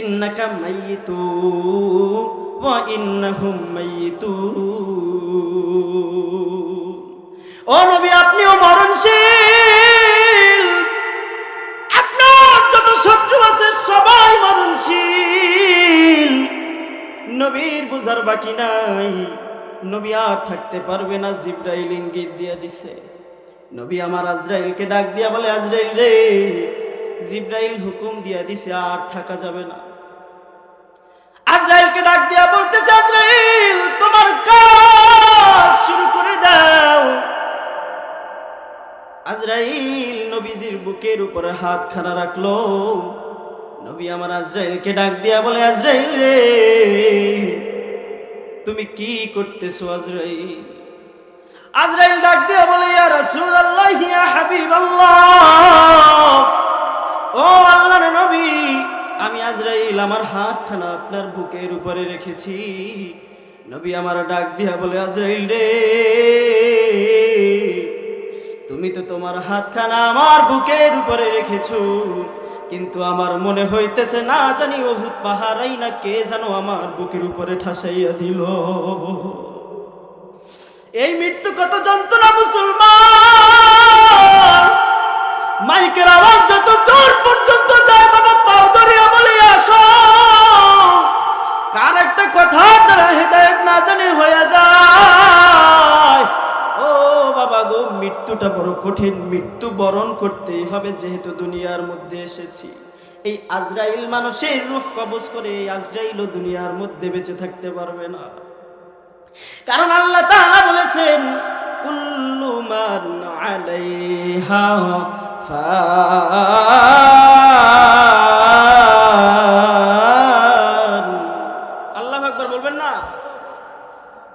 ইন্নাকা মাইয়িতু ওয়া ইন্নাহুম মাইয়িতু ও নবী, আপনিও মরণশীল। আপনার যত শত্রু আছে, সবাই মরণশীল। নবীর বুঝার বাকি নাই। নবী আর থাকতে পারবে না, জিব্রাইল ইঙ্গিত দিয়ে দিছে। নবী আমার আজরাইলকে ডাক দিয়া বলে, আজরাইল রে। জিব্রাইল হুকুম দিয়া দিছে, আর থাকা যাবে না। আজরাইলকে ডাক দিয়া বলতেছে, আজরাইল, তোমার কাজ শুরু করে দাও। আজরাইল নবীজির বুকের উপরে হাত খানা রাখল। নবী আমার আজরাইলকে ডাক দিয়া বলে, আজরাইল রে, তুমি কি করতেছো আজরাইল? আজরাইল ডাক দিয়া বলে, ইয়া রাসূলুল্লাহ, ইয়া হাবিবাল্লাহ, ও আল্লাহর নবী আমি আজরাইল, আমার হাতখানা আপনার বুকের উপরে রেখেছি। নবী আমার ডাক দিয়া বলে, আজরাইল রে, তুমি তো তোমার হাতখানা আমার বুকের উপরে রেখেছো, কিন্তু আমার মনে হইতেছে না জানি অহুত পাহাড়াই না কে জানো আমার বুকের উপরে ঠাসাইয়া দিল। এই মৃত্যু কত যন্ত্রণা মুসলমান! মাইকের আওয়াজ যত দূর পর্যন্ত কার একটা কথা না হয়ে যায়। ও বাবা গো, মৃত্যুটা বড় কঠিন। মৃত্যু বরণ হবে যেহেতু দুনিয়ার মধ্যে এসেছি। এই আজরাইল মানুষের রূহ কবজ করে এই আজরাইলও দুনিয়ার মধ্যে বেঁচে থাকতে পারবে না। কারণ আল্লাহ বলেছেন, কুল্লু মান আলাইহা ফান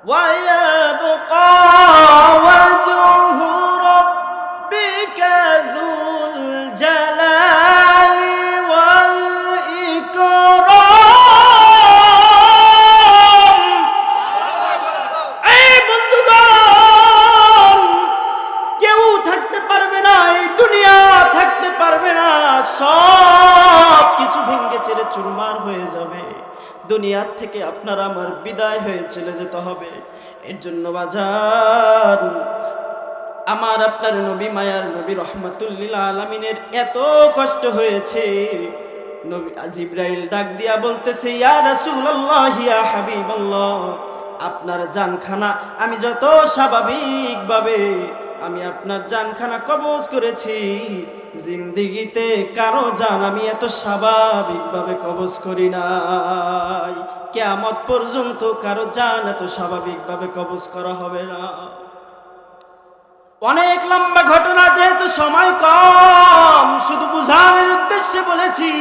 ويبقى وجه ربك ذو الجلال والإكرام এই বন্ধুগণ কেউ থাকতে পারবে না এই দুনিয়া থাকতে পারবে না, সব কিছু ভেঙে চেড়ে চুরমার হয়ে যাবে। দুনিয়ার থেকে আপনার আমার বিদায় হয়ে চলে যেতে হবে। এর জন্য বাজার আমার আপনার নবী মায়ার নবী রহমতুল্লিল আলমিনের এত কষ্ট হয়েছে। নবী জিব্রাইল ডাক দিয়া বলতেছে, ইয়া রাসূলুল্লাহ, ইয়া হাবিবাল্লাহ, আপনার জানখানা আমি যত স্বাভাবিকভাবে, আমি আপনার জানখানা কবজ করেছি। জিন্দিগিতে কারও জান আমি এত স্বাভাবিকভাবে কবজ করি নাই। কেয়ামত পর্যন্ত কারও জান এত স্বাভাবিকভাবে কবজ করা হবে না। অনেক লম্বা ঘটনা, যেহেতু সময় কম, শুধু বুঝানোর উদ্দেশ্যে বলেছি,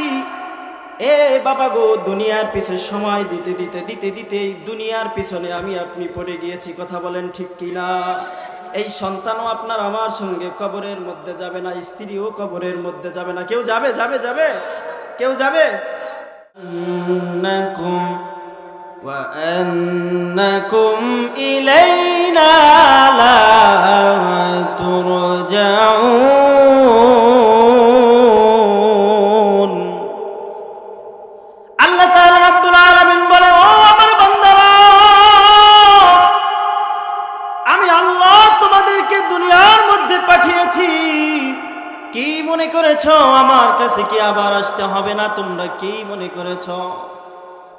এ বাবা গো, দুনিয়ার পিছে সময় দিতে দিতে দিতে দিতে দুনিয়ার পিছনে আমি আপনি পড়ে গিয়েছি, কথা বলেন ঠিক কিনা? এই সন্তানও আপনার আমার সঙ্গে কবরের মধ্যে যাবে না স্ত্রীও কবরের মধ্যে যাবে না কেউ যাবে যাবে যাবে কেউ যাবে وأنكم إلينا কি মনে করেছ?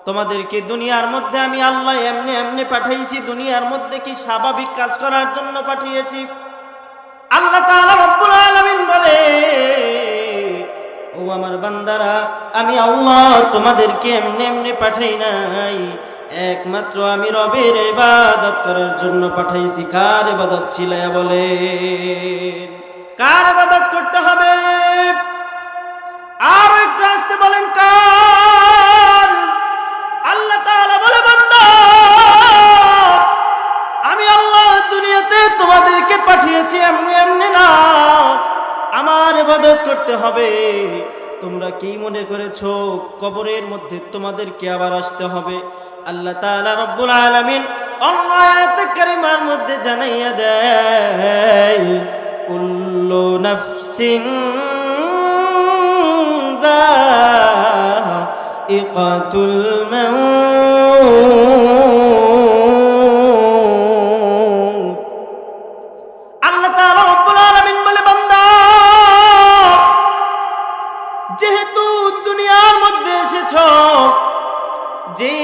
তোমাদেরকে দুনিয়ার মধ্যে আমি আল্লাহ এমনি এমনি পাঠাইছি, দুনিয়ার মধ্যে কি স্বাভাবিক কাজ করার জন্য পাঠিয়েছি? আল্লাহ তাআলা রব্বুল আলামিন বলে, ও আমার বান্দারা, আমি আল্লাহ তোমাদেরকে এমনি এমনি পাঠাই নাই। একমাত্র আমি রবের ইবাদত করার জন্য পাঠাইছি। কার ইবাদত ছিল বলে কার ইবাদত করতে হবে? আর একটু আসতে বলেন, কার? আল্লাহ তাআলা বলে, বান্দা, আমি আল্লাহ দুনিয়াতে তোমাদেরকে পাঠিয়েছি, এমনি এমনি না। আমার ইবাদত করতে হবে। তোমরা কি মনে করেছ, কবরের মধ্যে তোমাদেরকে আবার আসতে হবে? আল্লাহ তাআলা রব্বুল আলামিন অন্য আয়াতে কারিমার মধ্যে জানাইয়া দেয়, কুল্লু নাফসিন الموت আল্লাহ তাআলা রব্বুল আলামিন বলে বান্দা যেহেতু দুনিয়ার মধ্যে এসেছো যে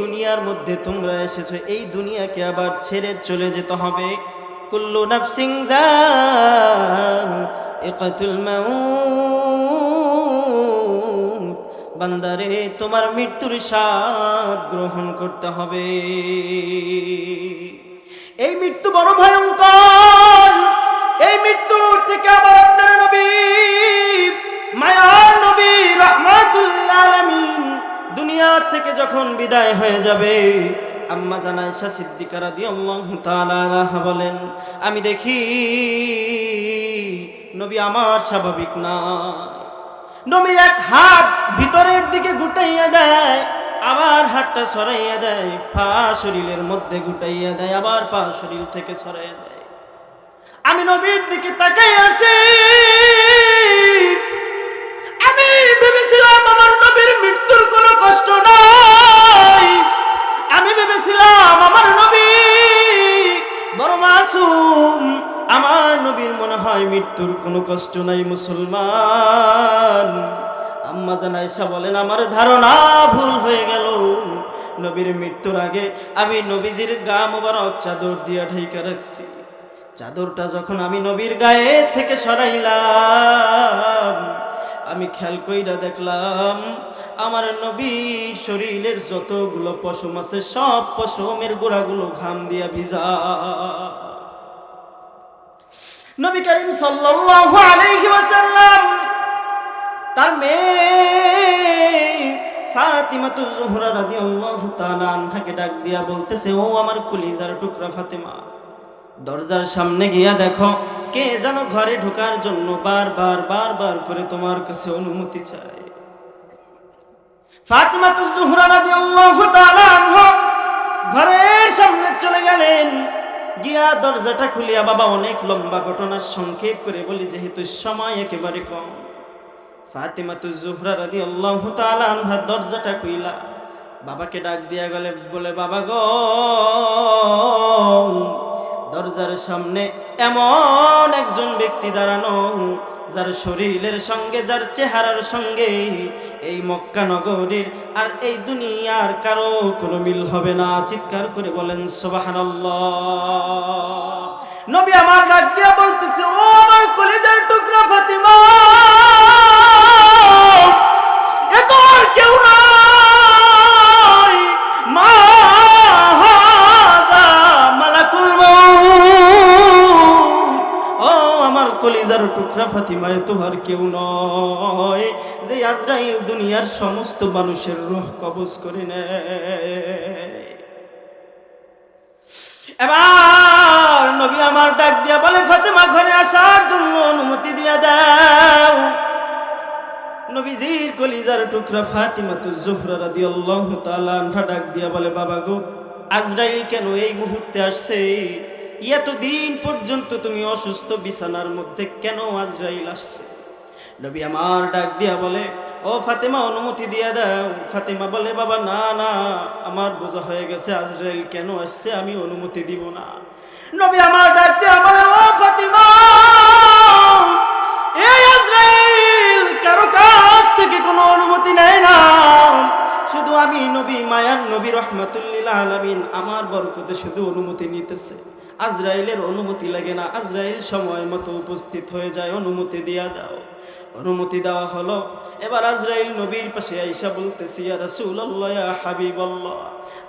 দুনিয়ার মধ্যে তোমরা এসেছো এই দুনিয়াকে আবার ছেড়ে চলে যেতে হবে কুল্লু নাফসিং দাকাতুল মাউত বান্দারে, তোমার মৃত্যুর স্বাদ গ্রহণ করতে হবে। এই মৃত্যু বড় ভয়ঙ্কর। এই মৃত্যুর থেকে আবার আপনার নবী, মায়ার নবী রহমাতুল্লাহ আলামিন দুনিয়া থেকে যখন বিদায় হয়ে যাবে, আম্মা জানায় শাহ সিদ্দিকা রাদিয়াল্লাহু তাআলা আনহা বলেন, আমি দেখি নবী আমার স্বাভাবিক না। নবীর এক হাত ভিতরের দিকে গুটাইয়া দেয়, আবার হাতটা সরাইয়া দেয়, পা শরীরের মধ্যে গুটাইয়া দেয়, আবার পা শরীর থেকে সরাইয়া দেয়। আমি নবীর দিকে তাকাই আছি। আমি ভেবেছিলাম আমার নবীর মৃত্যুর কোনো কষ্ট নাই। আমি ভেবেছিলাম আমার নবী বড় মাসুম আমার নবীর মনে হয় মৃত্যুর কোনো কষ্ট নাই, মুসলমান। আম্মা জানাইসা বলেন, আমার ধারণা ভুল হয়ে গেল। নবীর মৃত্যুর আগে আমি নবীজির গা মোবারক চাদর দিয়া ঢাইকা রাখছি। চাদরটা যখন আমি নবীর গায়ে থেকে সরাইলাম, আমি খেয়াল কইরা দেখলাম, আমার নবীর শরীরের যতগুলো পশম আছে, সব পশমের গোড়াগুলো ঘাম দিয়া ভিজা। নবী করিম সাল্লাল্লাহু আলাইহি তার মেয়ে ডাক দিয়া বলতেছে, ও আমার কলিজার টুকরা ফাতেমা, দরজার সামনে গিয়া দেখো, কে যেন ঘরে ঢোকার জন্য বারবার বারবার করে তোমার কাছে অনুমতি চায়। আনহা ঘরের সামনে চলে গেলেন। গিয়া দরজাটা খুলিয়া, বাবা, অনেক লম্বা ঘটনার সংক্ষেপ করে বলি, যেহেতু সময় একেবারে কম। ফাতেমা তু জুহরা রাদি আল্লাহ আনহা দরজাটা খুইলা। বাবাকে ডাক দিয়া গেলে, বলে, বাবা গ, দরজার সামনে এমন একজন ব্যক্তি দাঁড়ানো যার শরীরের সঙ্গে, যার চেহারার সঙ্গে এই মক্কা নগরীর আর এই দুনিয়ার কারও কোনো মিল হবে না। চিৎকার করে বলেন সোবাহান নবী আমার ডাক দিয়া বলতেছে, ও আমার কলেজের টুকরা ফাতিমা আমার টুকরা ফাতিমা এ তোমার কেউ নয়, যে আজরাইল দুনিয়ার সমস্ত মানুষের রূহ কবজ করে নেয়। এবার নবী আমার ডাক দিয়া বলে, ফাতেমা, ঘরে আসার জন্য অনুমতি দিয়া দাও। নবীজির কলিজার টুকরা ফাতিমা তু জোহরা তাআলা আনহা ডাক দিয়া বলে, বাবা গো, আজরাইল কেন এই মুহূর্তে আসছে? এতদিন পর্যন্ত তুমি অসুস্থ বিছানার মধ্যে কেন আজরাইল আসছে? নবী আমার ডাক দিয়া বলে, ও ফাতেমা, অনুমতি দিয়া দাও। ফাতেমা বলে, বাবা, না না, আমার বোঝা হয়ে গেছে আজরাইল কেন আসছে, আমি অনুমতি দিব না। নবী আমার ডাক দিয়া বলে, ও ফাতেমা, এই আজরাইল কারও কাছ থেকে কোনো অনুমতি নেয় না। শুধু আমি নবী, মায়ার নবী, রহমাতুল্লিল আলামিন, আমার বরকতে শুধু অনুমতি নিতেছে। আজরাইলের অনুমতি লাগে না। আজরাইল সময় মতো উপস্থিত হয়ে যায়, অনুমতি দিয়া দাও। অনুমতি দেওয়া হলো। এবার আজরাইল নবীর পাশে আইসা বলতেছি হাবিবাল্লাহ,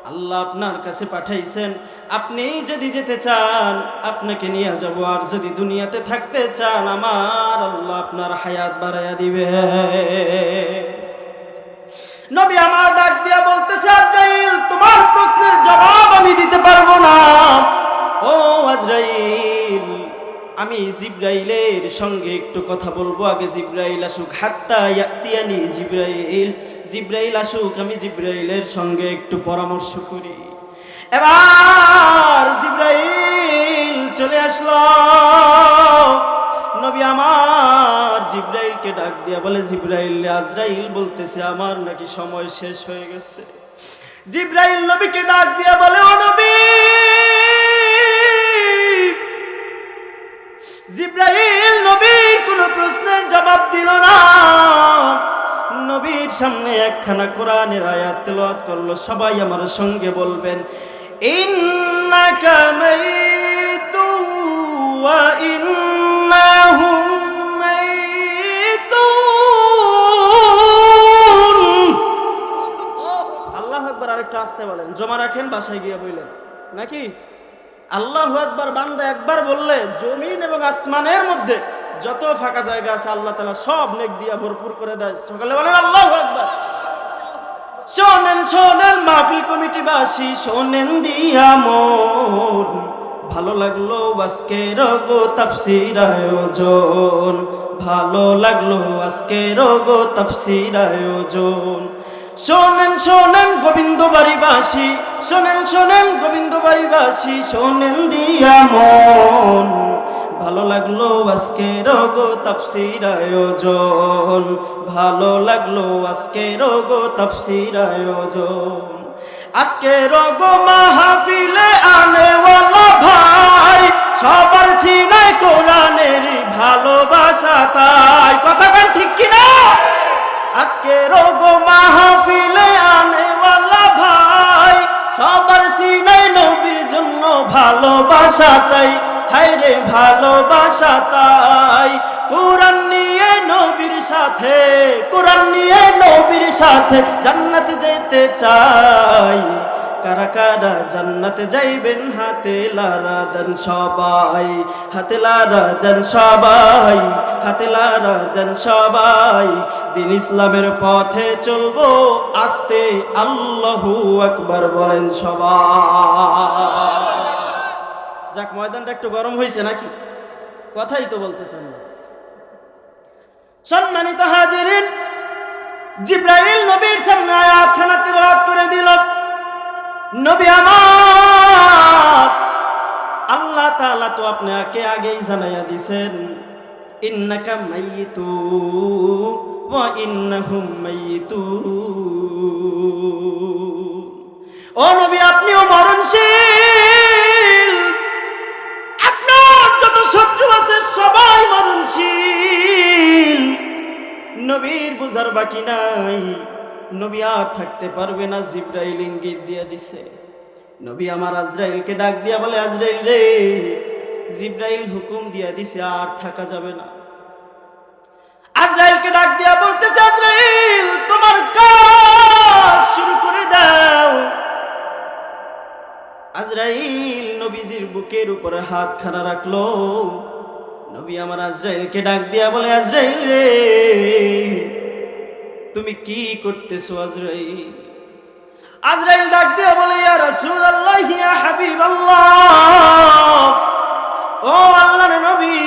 আল্লাহ আপনার কাছে পাঠাইছেন। আপনি যদি যেতে চান, আপনাকে নিয়ে যাব। আর যদি দুনিয়াতে থাকতে চান, আমার আল্লাহ আপনার হায়াত বাড়াইয়া দিবে। নবী আমার ডাক দিয়া বলতেছে, আজরাইল, তোমার প্রশ্নের জবাব আমি দিতে পারব না। ও আজরাইল, আমি জিব্রাইলের সঙ্গে একটু কথা বলব। আগে জিব্রাইল আসুক, হাত্তা ইয়াতিয়ানি জিব্রাইল জিব্রাইল আসুক, আমি জিব্রাইলের সঙ্গে একটু পরামর্শ করি। এবার জিব্রাইল চলে আসলো। নবী আমার জিব্রাইলকে ডাক দিয়া বলে, জিব্রাইল আজরাইল বলতেছে আমার নাকি সময় শেষ হয়ে গেছে। জিব্রাইল নবীকে ডাক দিয়া বলে, ও নবী জিব্রাইল নবীর কোনো প্রশ্নের জবাব দিল না। নবীর সামনে একখানা কোরআনের আয়াত তেলাওয়াত করল, সবাই আমার সঙ্গে বলবেন আল্লাহ আকবার আরেকটা আসতে বলেন, জমা রাখেন, বাসায় গিয়ে বললেন নাকি? আল্লাহ একবার বান্দা একবার বললে জমিন এবং আসমানের মধ্যে যত ফাঁকা জায়গা আছে আল্লাহ তালা সব নেক দিয়া ভরপুর করে দেয়। সকালে বলেন, আল্লাহ একবার শোনেন শোনেন, মাহফিল কমিটি বাসী শোনেন দিয়া মন। ভালো লাগল আজকে রগো তাফসির আয়োজন। ভালো লাগল আজকে রগো তাফসির আয়োজন। শোনেন শোনেন গোবিন্দ বাড়িবাসী, শোনেন শোনেন গোবিন্দ বাড়িবাসী, শোনেন দিয়া মন। ভালো লাগল আজকে রগো তাফসির আয়োজন। ভালো লাগল আজকে রগো তাফসির আয়োজন। আজকে রগ মাহফিলে আনেওয়ালা ভাই, সবার ছিনাই কোরআনের ভালোবাসা তাই। কথা ঠিক কিনা? আজকে রোগ মাহফিলে আনেওয়ালা ভাই, সবার সিনাই নবীর জন্য ভালোবাসা তাই। হাই রে ভালোবাসা তাই। কোরআন নিয়ে নবীর সাথে, কোরআন নিয়ে নবীর সাথে জান্নাত যেতে চাই। কারা কারা জান্নাতে যাইবেন? হাতে লারা দেন সবাই, হাতে লারা দেন সবাই, হাতে লারা দেন সবাই। দিন ইসলামের পথে চলবো, আস্তে আল্লাহু আকবার বলেন সবাই। যাক, ময়দানটা একটু গরম হয়েছে নাকি? কথাই তো বলতে চান না। সম্মানিত হাজিরিন, জিব্রাইল নবীর সামনে আয়াত খানা তিরওয়াত করে দিল। নবী আমার, আল্লাহ তাআলা তো আপনাকে আগেই জানাইয়া দিছেন, ইন্নাকা মাইয়িতু ওয়া ইন্নাহুম মাইয়িতুন ও নবী, আপনিও মরণশীল। আপনার যত শত্রু আছে, সবাই মরণশীল। নবীর বুঝার বাকি নাই। নবী আর থাকতে পারবে না, জিব্রাইল ইঙ্গিত দিয়া দিছে। নবী আমার আজরাইলকে ডাক দিয়া বলে, আজরাইল রে, জিব্রাইল হুকুম দিয়া দিছে, আর থাকা যাবে না। আজরাইলকে ডাক দিয়া বলতেছে, আজরাইল, তোমার কাজ শুরু করে দাও। আজরাইল নবীজির বুকের উপরে হাত খানা রাখল। নবী আমার আজরাইলকে ডাক দিয়া বলে, আজরাইল রে তুমি কি করতেছো আজরাইল? আজরাইল ডাক দিয়া বলে, ইয়া রাসূলুল্লাহ, ইয়া হাবিবাল্লাহ। ও আল্লাহর নবী,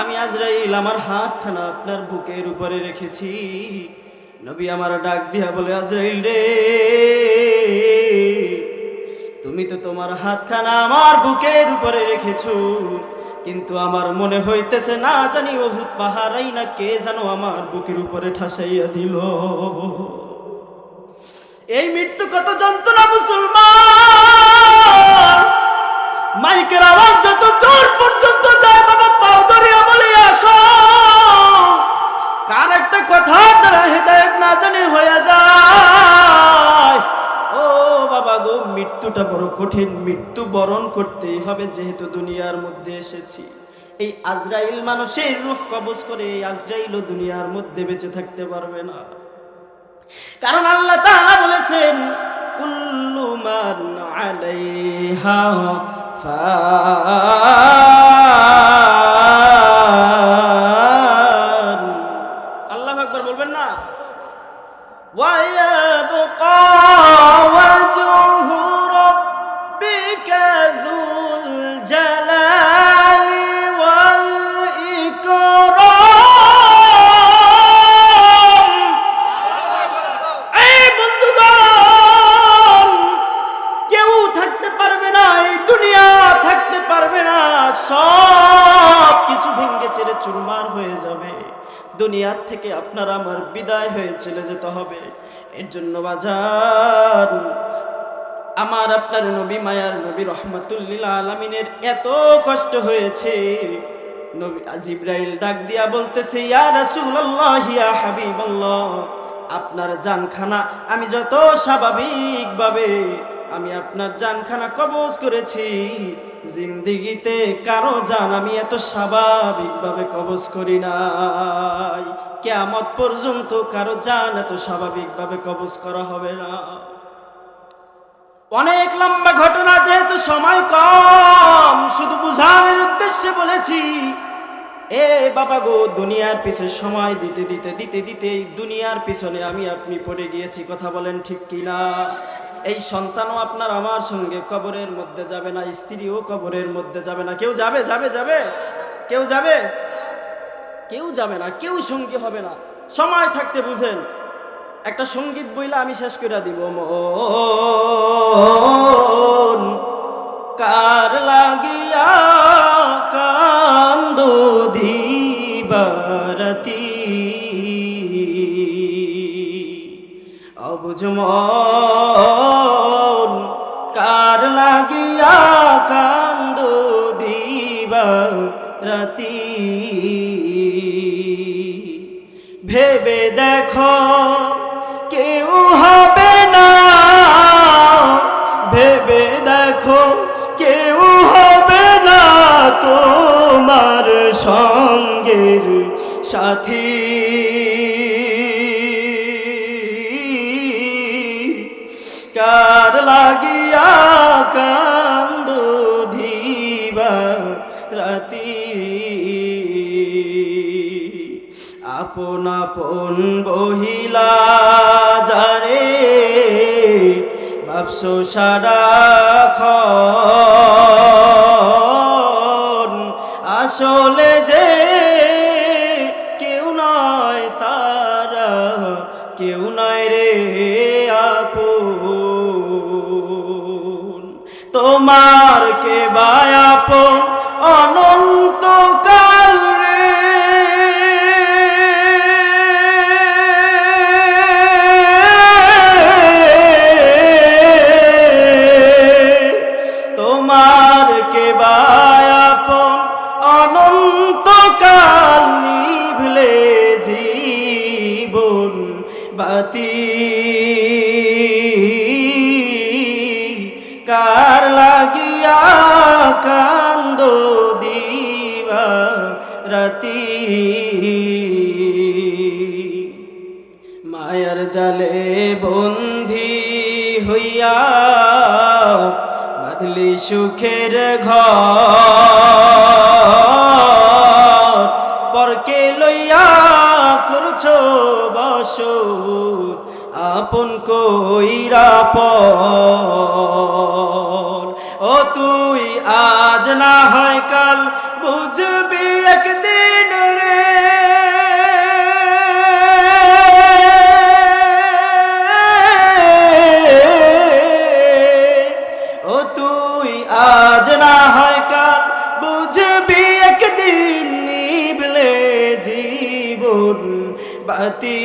আমি আজরাইল, আমার হাতখানা আপনার বুকের উপরে রেখেছি। নবী আমার ডাক দিয়া বলে, আজরাইল রে, তুমি তো তোমার হাতখানা আমার বুকের উপরে রেখেছো। কিন্তু আমার মনে হইতেছে না জানি ওহুদ পাহাড়াই না কে জানো আমার বুকের উপরে ঠাসাইয়া দিল। এই মৃত্যু কত যন্ত্রণা মুসলমান! কঠিন মৃত্যু করতেই হবে যেহেতু দুনিয়ার মধ্যে এসেছি। এই আজরাইল মানুষের রুখ কবজ করে এই আজরাইলও দুনিয়ার মধ্যে বেঁচে থাকতে পারবে না। কারণ আল্লাহ তাহা বলেছেন, কুল্লু মান আলাইহা ফান। আল্লাহ আকবার বলবেন না। ওয়াই ইয়াবqa ওয়াজহু চুরমার হয়ে যাবে। দুনিয়ার থেকে আপনার আমার বিদায় হয়ে চলে যেতে হবে। এর জন্য বাজার আমার আপনার নবী মায়ার নবী রহমতুল্লিল আলমিনের এত কষ্ট হয়েছে। নবী ডাক দিয়া বলতেছে, ইয়া আপনার জানখানা আমি যত স্বাভাবিকভাবে আমি আপনার জানখানা কবজ করেছি, জিন্দিগিতে কারও জান আমি এত স্বাভাবিকভাবে কবজ করি নাই। কেয়ামত পর্যন্ত কারও জান এত স্বাভাবিকভাবে কবজ করা হবে না। অনেক লম্বা ঘটনা, যেহেতু সময় কম, শুধু বুঝানোর উদ্দেশ্যে বলেছি, এ বাবা গো, দুনিয়ার পিছে সময় দিতে দিতে দিতে দিতে দুনিয়ার পিছনে আমি আপনি পড়ে গিয়েছি, কথা বলেন ঠিক কিনা? এই সন্তানও আপনার আমার সঙ্গে কবরের মধ্যে যাবে না, স্ত্রীও কবরের মধ্যে যাবে না। কেউ যাবে যাবে যাবে? কেউ যাবে? কেউ যাবে না, কেউ সঙ্গী হবে না। সময় থাকতে বুঝেন একটা সংগীত বইলা আমি শেষ করে দিব, মন। কার লাগিয়া কান্দ দিবারতি? অবুঝ মন। কার লাগিয়া কান্দ দিবারতি? ভেবে দেখো সঙ্গের সাথী। কার লাগিয়া কান্দ ধীবা রাতি? আপন আপন বহিলা যারে বাপস সারা আসলে হইয়া বাদলি সুখের ঘর। পরকে লইয়া করছ বস আপন কইরা পর। ও তুই বাতি